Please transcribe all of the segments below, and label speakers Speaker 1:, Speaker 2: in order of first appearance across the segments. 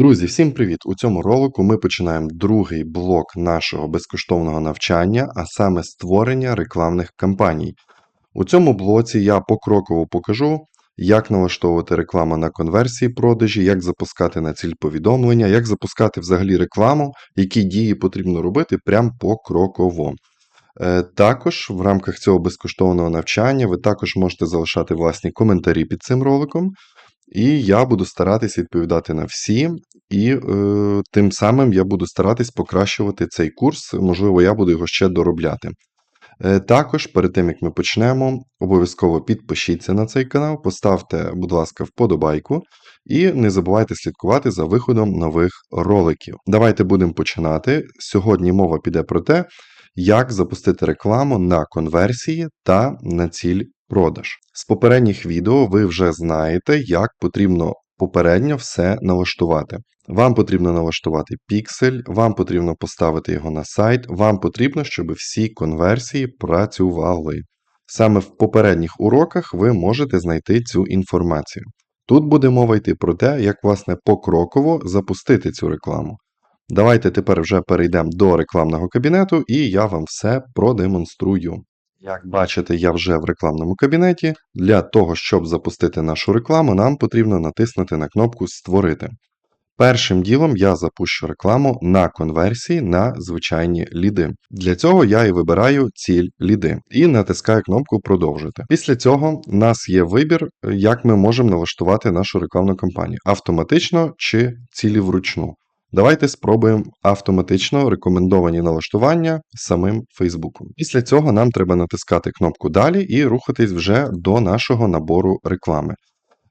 Speaker 1: Друзі, всім привіт! У цьому ролику ми починаємо другий блок нашого безкоштовного навчання, а саме створення рекламних кампаній. У цьому блоці я покроково покажу, як налаштовувати рекламу на конверсії продажі, як запускати на ціль повідомлення, як запускати взагалі рекламу, які дії потрібно робити прям покроково. Е, Також в рамках цього безкоштовного навчання ви також можете залишати власні коментарі під цим роликом. І я буду старатись відповідати на всі, і е, тим самим я буду старатись покращувати цей курс. Можливо, я буду його ще доробляти. Е, також, перед тим як ми почнемо, обов'язково підпишіться на цей канал, поставте, будь ласка, вподобайку і не забувайте слідкувати за виходом нових роликів. Давайте будемо починати. Сьогодні мова піде про те, як запустити рекламу на конверсії та на ціль продаж. З попередніх відео ви вже знаєте, як потрібно попередньо все налаштувати. Вам потрібно налаштувати піксель, вам потрібно поставити його на сайт, вам потрібно, щоб всі конверсії працювали. Саме в попередніх уроках ви можете знайти цю інформацію. Тут буде мова йти про те, як власне покроково запустити цю рекламу. Давайте тепер вже перейдемо до рекламного кабінету і я вам все продемонструю. Як бачите, я вже в рекламному кабінеті. Для того, щоб запустити нашу рекламу, нам потрібно натиснути на кнопку Створити. Першим ділом я запущу рекламу на конверсії на звичайні ліди. Для цього я і вибираю ціль ліди і натискаю кнопку Продовжити. Після цього у нас є вибір, як ми можемо налаштувати нашу рекламну кампанію автоматично чи цілі вручну. Давайте спробуємо автоматично рекомендовані налаштування самим Фейсбуком. Після цього нам треба натискати кнопку Далі і рухатись вже до нашого набору реклами.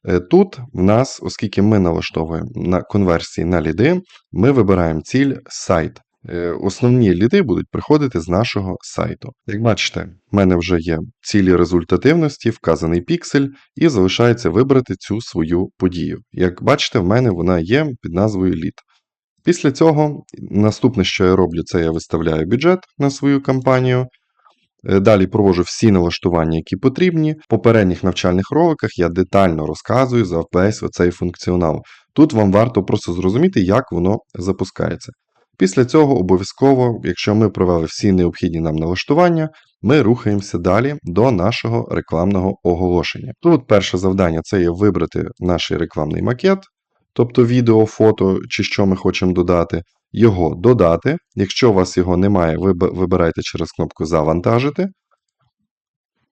Speaker 1: Е, тут в нас, оскільки ми налаштовуємо на конверсії на ліди, ми вибираємо ціль сайт. Е, основні ліди будуть приходити з нашого сайту. Як бачите, в мене вже є цілі результативності, вказаний піксель, і залишається вибрати цю свою подію. Як бачите, в мене вона є під назвою лід. Після цього наступне, що я роблю, це я виставляю бюджет на свою кампанію. Е, далі проводжу всі налаштування, які потрібні. В попередніх навчальних роликах я детально розказую за весь оцей функціонал. Тут вам варто просто зрозуміти, як воно запускається. Після цього обов'язково, якщо ми провели всі необхідні нам налаштування, ми рухаємося далі до нашого рекламного оголошення. Тут перше завдання це є вибрати наш рекламний макет, тобто відео, фото чи що ми хочемо додати, його додати. Якщо у вас його немає, ви вибирайте через кнопку Завантажити.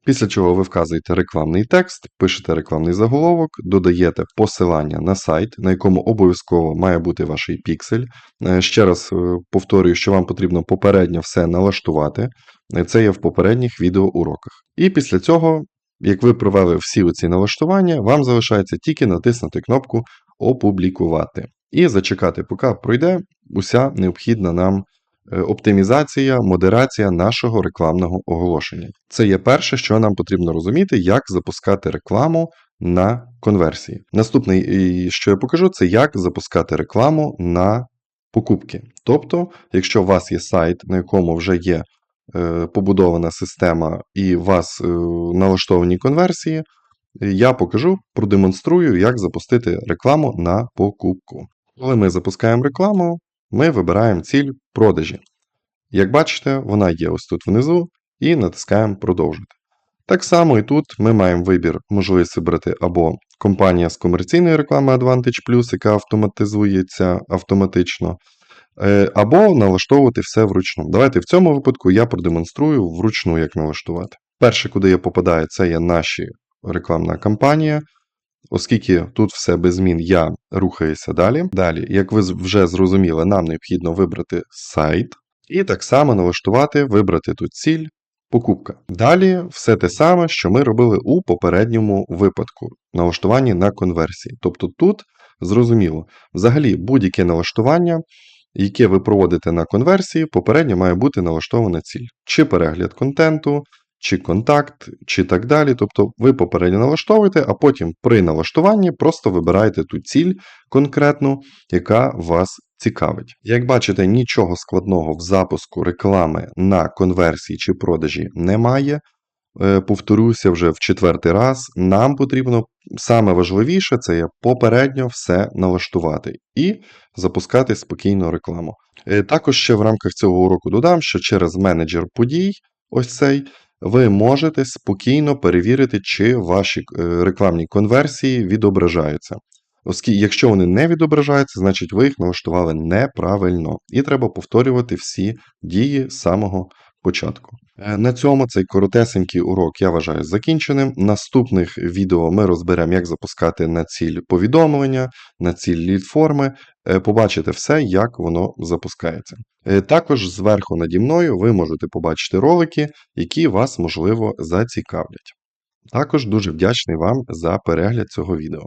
Speaker 1: Після чого ви вказуєте рекламний текст, пишете рекламний заголовок, додаєте посилання на сайт, на якому обов'язково має бути ваш піксель. Е, ще раз е, повторюю, що вам потрібно попередньо все налаштувати. Е, це є в попередніх відеоуроках. І після цього, як ви провели всі оці налаштування, вам залишається тільки натиснути кнопку опублікувати. І зачекати, поки пройде уся необхідна нам е, оптимізація, модерація нашого рекламного оголошення. Це є перше, що нам потрібно розуміти, як запускати рекламу на конверсії. Наступне, що я покажу, це як запускати рекламу на покупки. Тобто, якщо у вас є сайт, на якому вже є е, побудована система і у вас е, налаштовані конверсії, я покажу, продемонструю, як запустити рекламу на покупку. Коли ми запускаємо рекламу, ми вибираємо ціль продажі. Як бачите, вона є ось тут внизу, і натискаємо Продовжити. Так само і тут ми маємо вибір, можливість вибрати або компанія з комерційної реклами Advantage Plus, яка автоматизується автоматично, е, або налаштовувати все вручну. Давайте в цьому випадку я продемонструю вручну, як налаштувати. Перше, куди я попадаю, це є наші рекламна кампанія. Оскільки тут все без змін, я рухаюся далі. Далі, як ви вже зрозуміли, нам необхідно вибрати сайт і так само налаштувати, вибрати тут ціль, покупка. Далі все те саме, що ми робили у попередньому випадку налаштуванні на конверсії. Тобто тут зрозуміло, взагалі будь-яке налаштування, яке ви проводите на конверсії, попередньо має бути налаштована ціль. Чи перегляд контенту, чи контакт, чи так далі. Тобто ви попередньо налаштовуєте, а потім при налаштуванні просто вибираєте ту ціль конкретну, яка вас цікавить. Як бачите, нічого складного в запуску реклами на конверсії чи продажі немає. е, повторюся вже в четвертий раз, нам потрібно саме важливіше це є попередньо все налаштувати і запускати спокійно рекламу. Е, Також ще в рамках цього уроку додам, що через менеджер подій, ось цей, ви можете спокійно перевірити, чи ваші е, рекламні конверсії відображаються. Оскільки, якщо вони не відображаються, значить ви їх налаштували неправильно. І треба повторювати всі дії з самого початку. Е, На цьому цей коротесенький урок я вважаю закінченим. Наступних відео ми розберемо, як запускати на ціль повідомлення, на ціль лід-форми. Е, Побачите все, як воно запускається. Е, Також зверху наді мною ви можете побачити ролики, які вас, можливо, зацікавлять. Також дуже вдячний вам за перегляд цього відео.